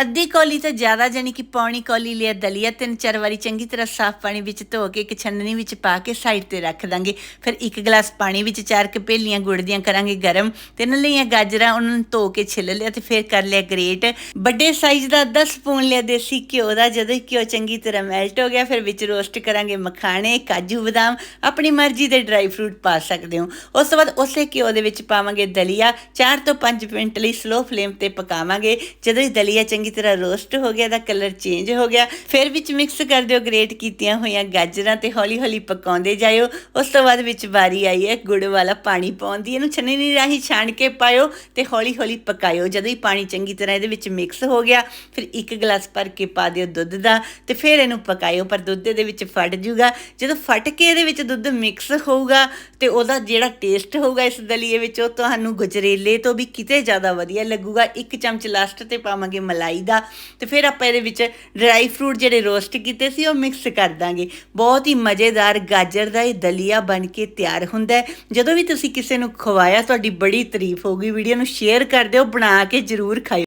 ਅੱਧੀ ਕੌਲੀ ਤੋਂ ਜ਼ਿਆਦਾ ਜਾਨੀ ਕਿ ਪੌਣੀ ਕੌਲੀ ਲਿਆ ਦਲੀਆ ਤਿੰਨ ਚਾਰ ਵਾਰੀ ਚੰਗੀ ਤਰ੍ਹਾਂ ਸਾਫ਼ ਪਾਣੀ ਵਿੱਚ ਧੋ ਕੇ ਇੱਕ ਛੰਨਣੀ ਵਿੱਚ ਪਾ ਕੇ ਸਾਈਡ ਤੇ ਰੱਖ ਦਾਂਗੇ। ਫਿਰ ਇੱਕ ਗਲਾਸ ਪਾਣੀ ਵਿੱਚ ਚਾਰ ਕਪੇਲੀਆਂ ਗੁੜ ਦੀਆਂ ਕਰਾਂਗੇ ਗਰਮ ਤਿੰਨ ਲਈਆਂ ਗਾਜਰਾਂ, ਉਹਨਾਂ ਨੂੰ ਧੋ ਕੇ ਛਿੱਲ ਲਿਆ ਤੇ ਫਿਰ ਕਰ ਲਿਆ ਗ੍ਰੇਟ। ਵੱਡੇ ਸਾਈਜ਼ ਦਾ ਅੱਧਾ ਸਪੂਨ ਲਿਆ ਦੇਸੀ ਘਿਓ ਦਾ, ਜਦੋਂ ਘਿਓ ਚੰਗੀ ਤਰ੍ਹਾਂ ਮੈਲਟ ਹੋ ਗਿਆ, ਫਿਰ ਵਿੱਚ ਰੋਸਟ ਕਰਾਂਗੇ ਮਖਾਣੇ, ਕਾਜੂ ਬਦਾਮ, ਆਪਣੀ ਮਰਜ਼ੀ ਦੇ ਡਰਾਈ ਫਰੂਟ ਪਾ ਸਕਦੇ ਹੋ। ਉਸ ਤੋਂ ਬਾਅਦ ਉਸੇ ਘਿਓ ਦੇ ਵਿੱਚ ਪਾਵਾਂਗੇ ਦਲੀਆ 4 ਤੋਂ 5 ਮਿੰਟ ਲਈ ਸਲੋ ਫਲੇਮ ਤੇ ਪਕਾਵਾਂਗੇ। ਜਦੋਂ ਹੀ ਦਲੀਆ ਚੰਗੀ ਚੰਗੀ ਤਰ੍ਹਾਂ ਰੋਸਟ ਹੋ ਗਿਆ ਦਾ ਕਲਰ ਚੇਂਜ ਹੋ ਗਿਆ, ਫਿਰ ਵਿੱਚ ਮਿਕਸ ਕਰ ਦਿਓ, ਗ੍ਰੇਟ ਕੀਤੀਆਂ ਹੋਈਆਂ ਗਾਜਰਾਂ ਤੇ ਹੌਲੀ ਹੌਲੀ ਪਕਾਉਂਦੇ ਜਾਇਓ। ਉਸ ਤੋਂ ਬਾਅਦ ਵਿੱਚ ਵਾਰੀ ਆਈ ਹੈ, ਗੁੜ ਵਾਲਾ ਪਾਣੀ ਪਾਉਣ ਦੀ। ਇਹਨੂੰ ਛੰਨੀ ਰਾਹੀਂ ਛਾਣ ਕੇ ਪਾਇਓ ਤੇ ਹੌਲੀ ਹੌਲੀ ਪਕਾਇਓ। ਜਦੋਂ ਹੀ ਪਾਣੀ ਚੰਗੀ ਤਰ੍ਹਾਂ ਇਹਦੇ ਵਿੱਚ ਮਿਕਸ ਹੋ ਗਿਆ, ਫਿਰ ਇੱਕ ਗਲਾਸ ਭਰ ਕੇ ਪਾ ਦਿਓ ਦੁੱਧ ਦਾ ਤੇ ਫਿਰ ਇਹਨੂੰ ਪਕਾਇਓ। ਪਰ ਦੁੱਧ ਦੇ ਵਿੱਚ ਫਟ ਜੂਗਾ। ਜਦੋਂ ਫਟ ਕੇ ਇਹਦੇ ਵਿੱਚ ਦੁੱਧ ਮਿਕਸ ਹੋਊਗਾ ਤੇ ਉਹਦਾ ਜਿਹੜਾ ਟੇਸਟ ਹੋਊਗਾ ਇਸ ਦਲੀਏ ਵਿੱਚ, ਉਹ ਤੁਹਾਨੂੰ ਗਜਰੇਲੇ ਤੋਂ ਵੀ ਕਿਤੇ ਜ਼ਿਆਦਾ ਵਧੀਆ ਲੱਗੂਗਾ। ਇੱਕ ਚਮਚ ਲਾਸਟ ਤੇ ਪਾਵਾਂਗੇ ਮਲਾਈ। ਦਾ ਤੇ ਫਿਰ ਆਪਾਂ ਇਹਦੇ ਵਿੱਚ ਡਰਾਈ ਫਰੂਟ ਜਿਹੜੇ ਰੋਸਟ ਕੀਤੇ ਸੀ, ਉਹ ਮਿਕਸ ਕਰ ਦਾਂਗੇ। ਬਹੁਤ ਹੀ ਮਜ਼ੇਦਾਰ ਗਾਜਰ ਦਾ ਇਹ ਦਲੀਆ ਬਣ ਕੇ ਤਿਆਰ ਹੁੰਦਾ ਹੈ। ਜਦੋਂ ਵੀ ਤੁਸੀਂ ਕਿਸੇ ਨੂੰ ਖਵਾਇਆ, ਤੁਹਾਡੀ ਬੜੀ ਤਾਰੀਫ ਹੋਊਗੀ। ਵੀਡੀਓ ਨੂੰ ਸ਼ੇਅਰ ਕਰ ਦਿਓ, ਬਣਾ ਕੇ ਜ਼ਰੂਰ ਖਾਓ